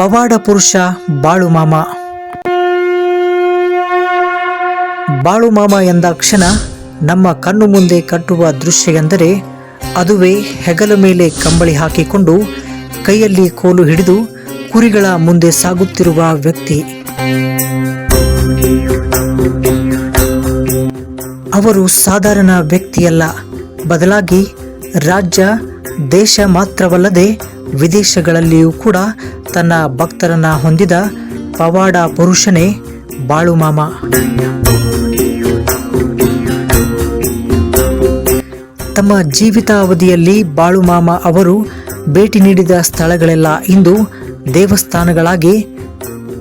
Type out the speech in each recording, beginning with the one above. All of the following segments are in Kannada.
ಪವಾಡ ಪುರುಷ ಬಾಳುಮಾಮ ಬಾಳುಮಾಮ ಎಂದ ಮಾಮ ಎಂದಾಕ್ಷಣ ನಮ್ಮ ಕಣ್ಣು ಮುಂದೆ ಕಟ್ಟುವ ದೃಶ್ಯ ಎಂದರೆ ಅದುವೇ ಹೆಗಲ ಮೇಲೆ ಕಂಬಳಿ ಹಾಕಿಕೊಂಡು ಕೈಯಲ್ಲಿ ಕೋಲು ಹಿಡಿದು ಕುರಿಗಳ ಮುಂದೆ ಸಾಗುತ್ತಿರುವ ವ್ಯಕ್ತಿ. ಅವರು ಸಾಧಾರಣ ವ್ಯಕ್ತಿಯಲ್ಲ. ಬದಲಾಗಿ ರಾಜ್ಯ, ದೇಶ ಮಾತ್ರವಲ್ಲದೆ ವಿದೇಶಗಳಲ್ಲಿಯೂ ಕೂಡ ತನ್ನ ಭಕ್ತರನ್ನ ಹೊಂದಿದ ಪವಾಡ ಪುರುಷನೇ ಬಾಳುಮಾಮ ತಮ್ಮ ಜೀವಿತಾವಧಿಯಲ್ಲಿ ಬಾಳುಮಾಮ ಅವರು ಭೇಟಿ ನೀಡಿದ ಸ್ಥಳಗಳೆಲ್ಲ ಇಂದು ದೇವಸ್ಥಾನಗಳಾಗಿ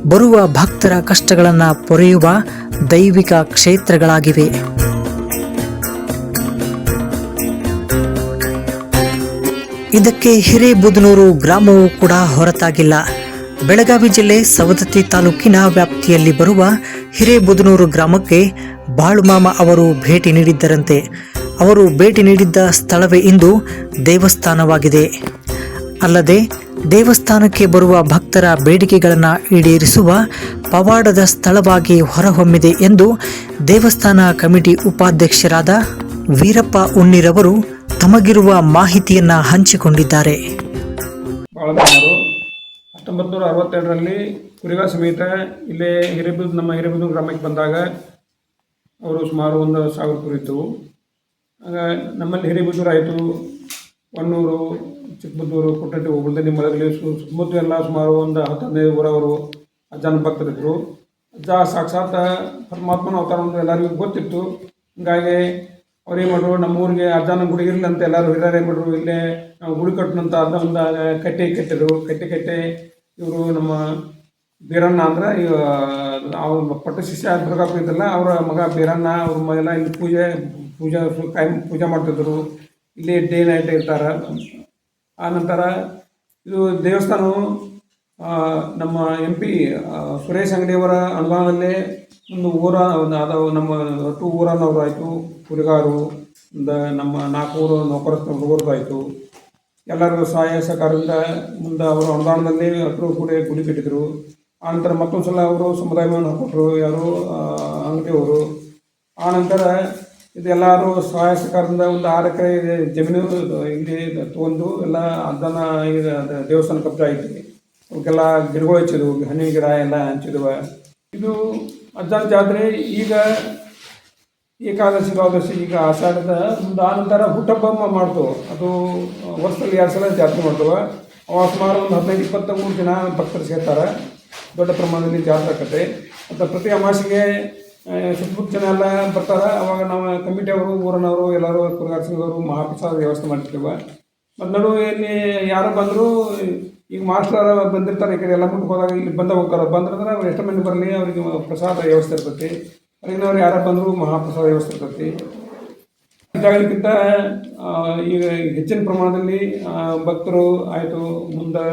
ಬರುವ ಭಕ್ತರ ಕಷ್ಟಗಳನ್ನು ಪೊರೆಯುವ ದೈವಿಕ ಕ್ಷೇತ್ರಗಳಾಗಿವೆ. ಇದಕ್ಕೆ ಹಿರೇಬುದನೂರು ಗ್ರಾಮವೂ ಕೂಡ ಹೊರತಾಗಿಲ್ಲ. ಬೆಳಗಾವಿ ಜಿಲ್ಲೆ ಸವದತ್ತಿ ತಾಲೂಕಿನ ವ್ಯಾಪ್ತಿಯಲ್ಲಿ ಬರುವ ಹಿರೇಬುದನೂರು ಗ್ರಾಮಕ್ಕೆ ಬಾಳುಮಾಮ ಅವರು ಭೇಟಿ ನೀಡಿದ್ದರಂತೆ. ಅವರು ಭೇಟಿ ನೀಡಿದ್ದ ಸ್ಥಳವೇ ಇಂದು ದೇವಸ್ಥಾನವಾಗಿದೆ. ಅಲ್ಲದೆ ದೇವಸ್ಥಾನಕ್ಕೆ ಬರುವ ಭಕ್ತರ ಬೇಡಿಕೆಗಳನ್ನು ಈಡೇರಿಸುವ ಪವಾಡದ ಸ್ಥಳವಾಗಿ ಹೊರಹೊಮ್ಮಿದೆ ಎಂದು ದೇವಸ್ಥಾನ ಕಮಿಟಿ ಉಪಾಧ್ಯಕ್ಷರಾದ ವೀರಪ್ಪ ಉಣ್ಣಿರವರು ತಮಗಿರುವ ಮಾಹಿತಿಯನ್ನ ಹಂಚಿಕೊಂಡಿದ್ದಾರೆ. ಹತ್ತೊಂಬತ್ತು ನೂರ ಅರವತ್ತೆರಡರಲ್ಲಿ ಕುರಿಗ ಸಮೇತ ಇಲ್ಲೇ ಹಿರೇಬುದು, ನಮ್ಮ ಹಿರೇಬುದು ಗ್ರಾಮಕ್ಕೆ ಬಂದಾಗ ಅವರು ಸುಮಾರು ಒಂದು ಸಾವಿರ ಕುರಿತು ಇದ್ದವು. ಆಗ ನಮ್ಮಲ್ಲಿ ಹಿರೇಬುದೂರು ಆಯಿತು ಹೊನ್ನೂರು ಚಿಕ್ಕಬುದ್ದೂರು ಕುಟ್ಟಟ್ಟಿ ನಿಮ್ಮಲ್ಲಿ ಸು ಸುತ್ತಮುತ್ತ ಎಲ್ಲ ಸುಮಾರು ಒಂದು ಹತ್ತು ಹದಿನೈದು ಊರವರು ಅಜ್ಜನ ಭಕ್ತರಿದ್ದರು. ಅಜ್ಜ ಸಾಕ್ಷಾತ್ ಪರಮಾತ್ಮನ ಅವತಾರ ಎಲ್ಲರಿಗೂ ಗೊತ್ತಿತ್ತು. ಹೀಗಾಗಿ ಅವ್ರು ಏನು ಮಾಡ್ರು, ನಮ್ಮ ಊರಿಗೆ ಅಜ್ಜನ ಗುಡಿ ಅಂತ ಎಲ್ಲರೂ ಹಿರಿಯರು ಏನು ಮಾಡ್ರು, ಇಲ್ಲೇ ನಾವು ಗುಡಿ ಕಟ್ಟಣಂತ ಅರ್ಧ ಒಂದು ಕಟ್ಟೆ ಕಟ್ಟಿದ್ರು. ಕಟ್ಟೆ ಕಟ್ಟೆ ಇವರು ನಮ್ಮ ಬೀರಣ್ಣ ಅಂದ್ರೆ ಈಗ ಅವ್ರ ಪಟ್ಟ ಶಿಷ್ಯ ದುರ್ಗಾಪ್ಪ ಇದ್ದಲ್ಲ ಅವರ ಮಗ ಬೀರಣ್ಣ, ಅವ್ರ ಮಗೆಲ್ಲ ಇಲ್ಲಿ ಪೂಜೆ, ಪೂಜಾ ಕಾಯಿ ಪೂಜೆ ಮಾಡ್ತಿದ್ರು. ಇಲ್ಲಿ ಡೇ ನೈಟ್ ಇರ್ತಾರೆ. ಆ ನಂತರ ಇದು ದೇವಸ್ಥಾನವು ನಮ್ಮ ಎಂ ಪಿ ಸುರೇಶ್ ಅಂಗಡಿಯವರ ಅನುದಾನದಲ್ಲೇ ಒಂದು ಊರ, ಒಂದು ಅದು ನಮ್ಮ ಒಟ್ಟು ಊರನ್ನವ್ರಾಯಿತು ಕುರಿಗಾರು ಒಂದು ನಮ್ಮ ನಾಲ್ಕು ಊರು ನೌಕರಸ್ಥ ಹುಡುಗರದ್ದು ಆಯಿತು. ಎಲ್ಲರಿಗೂ ಸಹಾಯ ಸಹಕಾರದಿಂದ ಮುಂದೆ ಅವರು ಅನುದಾನದಲ್ಲಿ ಹತ್ತು ಕೂಡ ಗುಡಿ ಕಟ್ಟಿದ್ರು. ಆನಂತರ ಮತ್ತೊಂದು ಸಲ ಅವರು ಸಮುದಾಯವನ್ನು ಕೊಟ್ಟರು ಯಾರು ಅಂಗಡಿಯವರು ಆನಂತರ ಇದೆಲ್ಲರೂ ಸಹಾಯ ಸಹಕಾರದಿಂದ ಒಂದು ಆರು ಎಕರೆ ಜಮೀನು ಇಲ್ಲಿ ತೊಗೊಂಡು ಎಲ್ಲ ಅದನ್ನ ದೇವಸ್ಥಾನ ಕಬ್ಜಾ ಐತಿ ಅವಕ್ಕೆಲ್ಲ ಗಿಡಗಳು ಹಚ್ಚಿದ್ವು, ಹಣ್ಣಿನ ಗಿಡ ಎಲ್ಲ ಹಂಚಿದ್ವು ಇದು ಜಾತ್ರೆ ಈಗ ಏಕಾದಶಿ, ದ್ವಾದಶಿ ಈಗ ಆಷಾಢದ ಒಂದು ಆನಂತರ ಹುಟ್ಟಹಬ್ಬ ಮಾಡ್ತವೆ ಅದು ವರ್ಷದಲ್ಲಿ ಎರಡು ಸಲ ಜಾತ್ರೆ ಮಾಡ್ತವೆ. ಅವಾಗ ಸುಮಾರು ಒಂದು ಹದಿನೈದು ಇಪ್ಪತ್ತ ಮೂರು ಜನ ಭಕ್ತರು ಸೇರ್ತಾರೆ. ದೊಡ್ಡ ಪ್ರಮಾಣದಲ್ಲಿ ಜಾತ್ರೆ ಕತೆ ಮತ್ತು ಪ್ರತಿ ಅಮಾಸೆಗೆ ಸುತ್ತಮುತ್ತ ಜನ ಎಲ್ಲ ಬರ್ತಾರೆ. ಅವಾಗ ನಾವು ಕಮಿಟಿಯವರು ಊರನವರು, ಎಲ್ಲರೂ ಕುರುಗಾರ್ಸಿದವರು ಮಹಾಪ್ರಸಾದ ವ್ಯವಸ್ಥೆ ಮಾಡಿರ್ತೀವಿ ಮತ್ತು ನಡುವೆ ಇಲ್ಲಿ ಯಾರು ಬಂದರೂ ಈಗ ಮಾಸ್ಟರ್ ಬಂದಿರ್ತಾರೆ ಈ ಕಡೆ ಎಲ್ಲ ಮುಂದೆ ಹೋದಾಗ ಇಲ್ಲಿ ಬಂದ ಹೋಗ್ತಾರೆ? ಬಂದ್ರಂದ್ರೆ ಅವ್ರು ಎಷ್ಟು ಮಂದಿ ಬರಲಿ ಅವ್ರಿಗೆ ಪ್ರಸಾದ ವ್ಯವಸ್ಥೆ ಇರ್ತೈತಿ. ಅವ್ರು ಯಾರು ಬಂದರೂ ಮಹಾಪ್ರಸಾದ ವ್ಯವಸ್ಥೆ ಇರ್ತೈತಿ. ಇದಾಗಲಿಕ್ಕಿಂತ ಆ, ಈಗ ಹೆಚ್ಚಿನ ಪ್ರಮಾಣದಲ್ಲಿ ಭಕ್ತರು ಆಯಿತು ಮುಂದೆ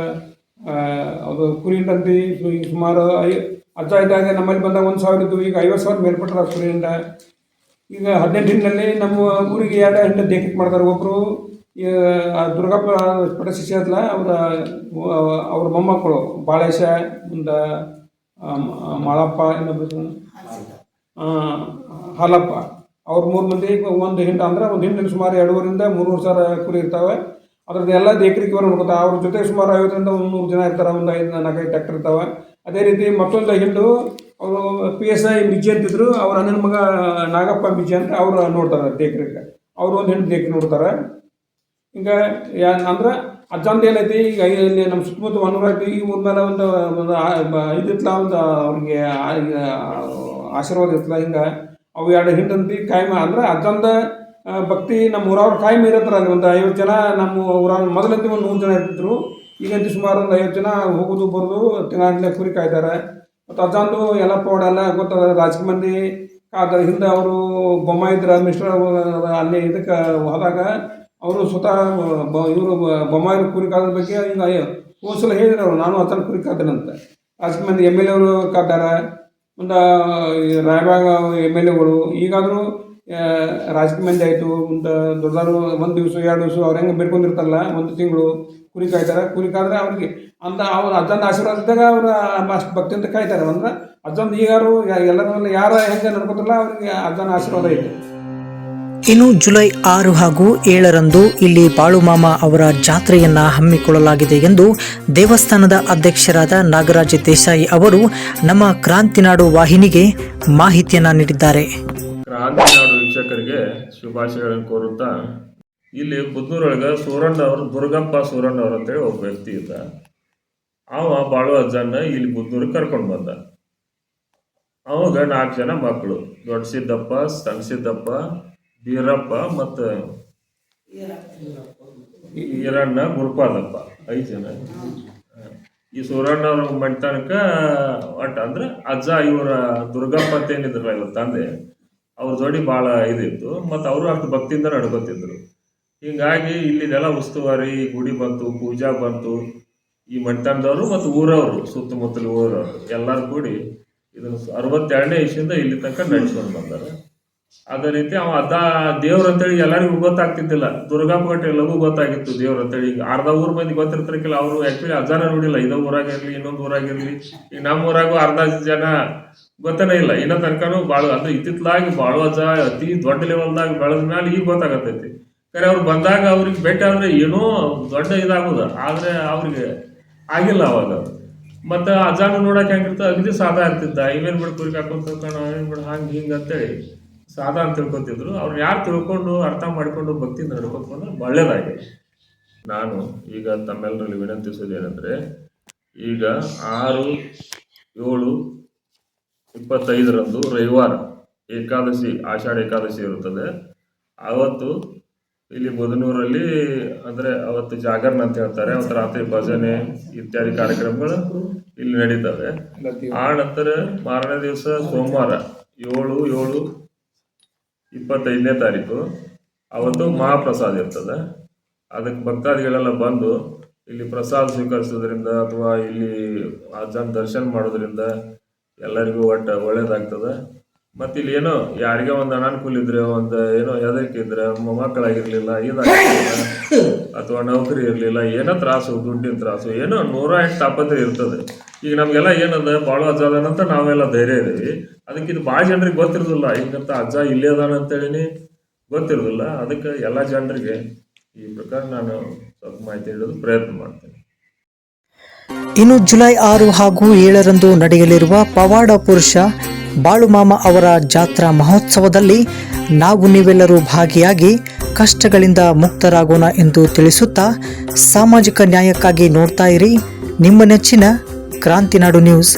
ಅದು ಕುರಿ ಈಗ ಸುಮಾರು ಐ ಅಜ್ಜ ಇದ್ದಾಗ ನಮ್ಮಲ್ಲಿ ಬಂದಾಗ ಒಂದು ಸಾವಿರ ಇದ್ದು ಈಗ ಐವತ್ತು ಸಾವಿರ ಮೇಲ್ಪಟ್ಟರೆ ಕುರಿ ಈಗ ಹದಿನೆಂಟು ದಿನದಲ್ಲಿ ನಮ್ಮ ಊರಿಗೆ ಎರಡು ಹಿಂಡ ದೇಖಿಕ್ ಮಾಡ್ತಾರೆ. ಒಬ್ಬರು ದುರ್ಗಪ್ಪ ಪಟ ಶಿಷ್ಯ ಅದ್ಲ ಅವರ, ಅವ್ರ ಮೊಮ್ಮಕ್ಕಳು ಬಾಳೇಶ ಮ- ಮಾಳಪ್ಪ ಇನ್ನೊಬ್ಬರು ಹಾಲಪ್ಪ. ಅವ್ರ ಮೂರು ಮಂದಿ ಒಂದು ಹಿಂಡ ಅಂದ್ರೆ ಒಂದು ಹಿಂಡಿನ ಸುಮಾರು ಎರಡೂವರಿಂದ ಮೂರುವರೆ ಸಾವಿರ ಕುರಿ ಇರ್ತಾವೆ. ಅದ್ರದ್ದು ಎಲ್ಲ ದೇಕರಿಗೆ ಇವರು ನೋಡ್ಕೊತಾರೆ ಅವ್ರ ಜೊತೆ ಸುಮಾರು ಐವತ್ತರಿಂದ ಒಂದು ನೂರು ಜನ ಇರ್ತಾರೆ, ಒಂದು ಐದು ನಾಲ್ಕೈದು ಟ್ರ್ಯಾಕ್ಟರ್ ಇರ್ತಾವೆ. ಅದೇ ರೀತಿ ಮತ್ತೊಂದು ಹಿಂಡು ಅವರು ಪಿ ಎಸ್ ಐ ಬಿಜಿ ಅಂತಿದ್ರು. ಅವ್ರ ಅಣ್ಣನ ಮಗ ನಾಗಪ್ಪ ಬಿಜಿ ಅಂತ ಅವ್ರು ನೋಡ್ತಾರೆ ದೇಕರಿಗೆ. ಅವ್ರು ಒಂದು ಹಿಂಡು ದೇಕ್ರಿ ನೋಡ್ತಾರೆ. ಈಗ ಅಂದ್ರೆ ಅಜ್ಜಂದ ಏನೈತಿ? ಈಗ ಇಲ್ಲಿ ನಮ್ಮ ಸುತ್ತಮುತ್ತ ಐತಿ. ಈ ಊರ ಮೇಲೆ ಒಂದು ಒಂದು ಇದಿತ್ತಲ್ಲ ಒಂದು ಅವ್ರಿಗೆ ಆಶೀರ್ವಾದ ಇತ್ತಲ್ಲ ಹಿಂಗೆ ಅವು ಎರಡು ಹಿಂಡಂತಿ ಕಾಯಮ ಅಂದ್ರೆ ಅಜ್ಜಂದ ಭಕ್ತಿ ನಮ್ಮ ಊರವ್ರ ಕಾಯಂ ಇರತ್ತಾರ. ಅಲ್ಲಿ ಒಂದು ಐವತ್ತು ಜನ ನಮ್ಮ ಊರ ಮೊದಲಂತೆ ಒಂದು ನೂರು ಜನ ಇರ್ತಿದ್ರು. ಈಗಂತೂ ಸುಮಾರು ಒಂದು ಐವತ್ತು ಜನ ಹೋಗೋದು, ಬರೋದು ತಿಂಗಳ ಕುರಿ ಕಾಯ್ತಾರೆ. ಮತ್ತು ಅಜ್ಜಂದು ಎಲ್ಲ ಪೌಡೆಲ್ಲ ಗೊತ್ತದ, ರಾಜಕೀಯ ಮಂದಿ. ಹಿಂದೆ ಅವರು ಬೊಮ್ಮ ಇದ್ರ ಮಿಸ್ಟರ್ ಅಲ್ಲಿ ಇದಕ್ಕೆ ಹೋದಾಗ ಅವರು ಸ್ವತಃ ಇವರು ಬೊಮ್ಮಾಯಿನ ಕುರಿ ಕಾದ ಬಗ್ಗೆ ಈಗ ಹೋದ ಸಲ ಹೇಳಿದ್ರು ಅವರು, ನಾನು ಆತನ ಕುರಿ ಕಾದನಂತ ರಾಜಕೀಯ ಮಂದಿ ಎಂ ಎಲ್ ಎವರು ಕಾದಾರ, ಒಂದು ರಾಯಬಾಗ ಎಂ ಎಲ್ ಎಗಳು ಈಗಾದರೂ ರಾಜಕೀಯ ಮಂದಿ ಆಯಿತು ಮುಂದೆ ದೊಡ್ಡದಾರು ಒಂದು ದಿವಸ, ಎರಡು ದಿವಸ ಅವ್ರು ಹೆಂಗೆ ಬೇಡ್ಕೊಂಡಿರ್ತಾರಲ್ಲ, ಒಂದು ತಿಂಗಳು ಕುರಿ ಕಾಯ್ತಾರೆ. ಕುರಿ ಕಾದ್ರೆ ಅವ್ರಿಗೆ ಅಂತ ಅವ್ರ ಅಜ್ಜನ ಆಶೀರ್ವಾದದಾಗ ಇದ್ದಾಗ ಅವ್ರು ಅಷ್ಟು ಭಕ್ತಿಯಿಂದ ಕಾಯ್ತಾರೆ. ಅಂದ್ರೆ, ಅಜ್ಜಂದು ಈಗಾರು ಎಲ್ಲರೂ ಯಾರು ಹೆಂಗೆ ನಡ್ಕೋತಿಲ್ಲ ಅವ್ರಿಗೆ ಅಜ್ಜನ ಆಶೀರ್ವಾದ ಐತೆ. ಇನ್ನು ಜುಲೈ ಆರು ಹಾಗೂ ಏಳರಂದು ಇಲ್ಲಿ ಬಾಳುಮಾಮ ಅವರ ಜಾತ್ರೆಯನ್ನ ಹಮ್ಮಿಕೊಳ್ಳಲಾಗಿದೆ ಎಂದು ದೇವಸ್ಥಾನದ ಅಧ್ಯಕ್ಷರಾದ ನಾಗರಾಜ್ ದೇಸಾಯಿ ಅವರು ನಮ್ಮ ಕ್ರಾಂತಿನಾಡು ವಾಹಿನಿಗೆ ಮಾಹಿತಿಯನ್ನ ನೀಡಿದ್ದಾರೆ. ಕ್ರಾಂತಿನಾಡು ವೀಕ್ಷಕರಿಗೆ ಶುಭಾಶಯಗಳನ್ನು ಕೋರುತ್ತಾ, ಇಲ್ಲಿ ಬುದ್ದೂರೊಳಗ ಸೂರಣ್ಣ ಅವರು, ದುರ್ಗಪ್ಪ ಸೂರಣ್ಣ ಅವರು ಅಂತೇಳಿ ಒಬ್ಬ ವ್ಯಕ್ತಿ ಇದ್ದ. ಅವ ಬಾಳು ಅಜ್ಜನ ಇಲ್ಲಿ ಬುದ್ನೂರಿಗೆ ಕರ್ಕೊಂಡು ಬಂದ. ಅವಾಗ ನಾಲ್ಕು ಜನ ಮಕ್ಕಳು, ದೊಡ್ಡ ಸಿದ್ದಪ್ಪ, ಸಣ್ಣ ಸಿದ್ದಪ್ಪ ಬೀರಪ್ಪ ಮತ್ತು ಈರಣ್ಣ ಗುರುಪಾದಪ್ಪ. ಐದು ಜನ. ಈ ಸೂರಣ್ಣ ಅವ್ರ ಮಣ್ತನಕ ಒಟ್ಟು ಅಂದ್ರೆ ಅಜ್ಜ, ಇವರ ದುರ್ಗಪ್ಪ ಅಂತ ಏನಿದ್ರಲ್ಲ, ಇವ್ರ ತಂದೆ, ಅವ್ರ ಜೋಡಿ ಭಾಳ ಇದಿತ್ತು ಮತ್ತು ಅವರು ಅಷ್ಟು ಭಕ್ತಿಯಿಂದ ನಡ್ಕೊತಿದ್ರು. ಹೀಗಾಗಿ ಇಲ್ಲಿದೆಲ್ಲ ಉಸ್ತುವಾರಿ, ಗುಡಿ ಬಂತು, ಪೂಜಾ ಬಂತು. ಈ ಮಣ್ತನದವರು ಮತ್ತು ಊರವರು, ಸುತ್ತಮುತ್ತಲ ಊರವರು ಎಲ್ಲರೂ ಕೂಡಿ ಇದು ಅರವತ್ತೆರಡನೇ ಇಸಿಂದ ಇಲ್ಲಿ ತನಕ ನಡೆಸ್ಕೊಂಡು ಬಂದಾರೆ. ಅದೇ ರೀತಿ ಅವ ಅದ ದೇವ್ರ ಅಂತೇಳಿ ಎಲ್ಲರಿಗೂ ಗೊತ್ತಾಗ್ತಿದ್ದಿಲ್ಲ. ದುರ್ಗಾಪಟ್ಟೆ ಲಘು ಗೊತ್ತಾಗಿತ್ತು ದೇವ್ರ ಅಂತೇಳಿ. ಅರ್ಧ ಊರ್ ಮಂದಿ ಗೊತ್ತಿರ್ತಿರ್ಕಿಲ್ಲ ಅವರು ಆಕ್ಚುಲಿ ಅಜ್ಜನ ನೋಡಿಲ್ಲ. ಇದ ಊರಾಗಿರ್ಲಿ ಇನ್ನೊಂದು ಊರಾಗಿರ್ಲಿ ಈಗ ನಮ್ಮ ಊರಾಗೂ ಅರ್ಧ ಜನ ಗೊತ್ತನೇ ಇಲ್ಲ. ಇನ್ನ ತನಕನೂ ಬಾಳ, ಅದು ಇತ್ತಿತ್ಲಾಗಿ ಬಾಳು ಅಜ್ಜ ಅತಿ ದೊಡ್ಡ ಲೆವೆಲ್ದಾಗ ಬೆಳೆದ ಮೇಲೆ ಈಗ ಗೊತ್ತಾಗತ್ತೈತಿ. ಕರೆ ಅವ್ರು ಬಂದಾಗ ಅವ್ರಿಗೆ ಭೇಟಿ ಆದ್ರೆ ಏನೋ ದೊಡ್ಡ ಇದಾಗುದ. ಆದ್ರೆ ಅವ್ರಿಗೆ ಆಗಿಲ್ಲ ಅವಾಗ. ಮತ್ತೆ ಅಜ್ಜಾನು ನೋಡಕ್ ಹೆಂಗಿರ್ತ ಅಗದಿ ಸಾದಾ ಇರ್ತಿದ್ದ ಇವೇನ್ ಬಿಡು ಕುರಿ ಹಾಕೊಂಡ್ ತಿಳ್ಕೊಂಡು ಅವೇನ್ ಬಿಡು ಹಂಗ ಹಿಂಗ ಅಂತೇಳಿ. ಸಾದಾ ಅಂತ ತಿಳ್ಕೊತಿದ್ರು. ಅವ್ರನ್ನ ಯಾರು ತಿಳ್ಕೊಂಡು ಅರ್ಥ ಮಾಡ್ಕೊಂಡು ಭಕ್ತಿ ನಡ್ಕೋಬೇಕು ಅಂದ್ರೆ ಒಳ್ಳೇದಾಗಿ. ನಾನು ಈಗ ತಮ್ಮೆಲ್ಲರಲ್ಲಿ ವಿನಂತಿಸೋದು ಏನಂದ್ರೆ, ಈಗ ಆರು, ಏಳು, ಇಪ್ಪತ್ತೈದರಂದು ರವಿವಾರ ಏಕಾದಶಿ, ಆಷಾಢ ಏಕಾದಶಿ ಇರುತ್ತದೆ. ಆವತ್ತು ಇಲ್ಲಿ ಬುಧನೂರಲ್ಲಿ ಅಂದ್ರೆ ಅವತ್ತು ಜಾಗರಣ ಅಂತ ಹೇಳ್ತಾರೆ. ಅವತ್ತು ರಾತ್ರಿ ಭಜನೆ, ಇತ್ಯಾದಿ ಕಾರ್ಯಕ್ರಮಗಳು ಇಲ್ಲಿ ನಡೀತವೆ. ಆ ನಂತರ ಮಾರನೇ ದಿವಸ ಸೋಮವಾರ ಏಳು ಏಳು ಇಪ್ಪತ್ತೈದನೇ ತಾರೀಕು. ಅವತ್ತು ಮಹಾಪ್ರಸಾದ ಇರ್ತದೆ. ಅದಕ್ಕೆ ಭಕ್ತಾದಿಗಳೆಲ್ಲ ಬಂದು ಇಲ್ಲಿ ಪ್ರಸಾದ ಸ್ವೀಕರಿಸೋದ್ರಿಂದ ಅಥವಾ ಇಲ್ಲಿ ಅಜ್ಜನ ದರ್ಶನ ಮಾಡೋದ್ರಿಂದ ಎಲ್ಲರಿಗೂ ಒಟ್ಟು ಒಳ್ಳೇದಾಗ್ತದೆ. ಮತ್ತು ಇಲ್ಲಿ ಏನೋ ಯಾರಿಗೆ ಒಂದು ಅನಾನುಕೂಲ ಇದ್ರೆ, ಒಂದು ಏನೋ ಹೆದರಿಕೆ ಇದ್ರೆ ಮಕ್ಕಳಾಗಿರ್ಲಿಲ್ಲ ಇದಾಗಿರ್ಲಿಲ್ಲ ಅಥವಾ ನೌಕರಿ ಇರಲಿಲ್ಲ, ಏನೋ ತ್ರಾಸು, ದುಡ್ಡಿನ ತ್ರಾಸು, ಏನೋ ನೂರ ಎಂಟು ತಾಪತ್ರೆ ಇರ್ತದೆ. ಈಗ ನಮಗೆಲ್ಲ ಏನದ ಭಾಳ ಅಜ್ಜ ಅದಾನಂತ ನಾವೆಲ್ಲ ಧೈರ್ಯ ಇದೀವಿ ಅದಕ್ಕೆ ಇದು ಭಾಳ ಜನರಿಗೆ ಗೊತ್ತಿರೋದಿಲ್ಲ ಹಿಂಗಂತ ಅಜ್ಜ ಇಲ್ಲೇ ಅದಾನ ಅಂತೇಳಿನಿ ಗೊತ್ತಿರೋದಿಲ್ಲ. ಅದಕ್ಕೆ ಎಲ್ಲ ಜನರಿಗೆ ಈ ಪ್ರಕಾರ ನಾನು ಸ್ವಲ್ಪ ಮಾಹಿತಿ ಹೇಳೋದು ಪ್ರಯತ್ನ ಮಾಡ್ತೇನೆ. ಇನ್ನು ಜುಲೈ ಆರು ಹಾಗೂ ಏಳರಂದು ನಡೆಯಲಿರುವ ಪವಾಡ ಪುರುಷ ಬಾಳುಮಾಮ ಅವರ ಜಾತ್ರಾ ಮಹೋತ್ಸವದಲ್ಲಿ ನಾವು ನೀವೆಲ್ಲರೂ ಭಾಗಿಯಾಗಿ ಕಷ್ಟಗಳಿಂದ ಮುಕ್ತರಾಗೋಣ ಎಂದು ತಿಳಿಸುತ್ತಾ ಸಾಮಾಜಿಕ ನ್ಯಾಯಕ್ಕಾಗಿ ನೋಡ್ತಾ ಇರಿ. ನಿಮ್ಮ ನೆಚ್ಚಿನ ಕ್ರಾಂತಿನಾಡು ನ್ಯೂಸ್.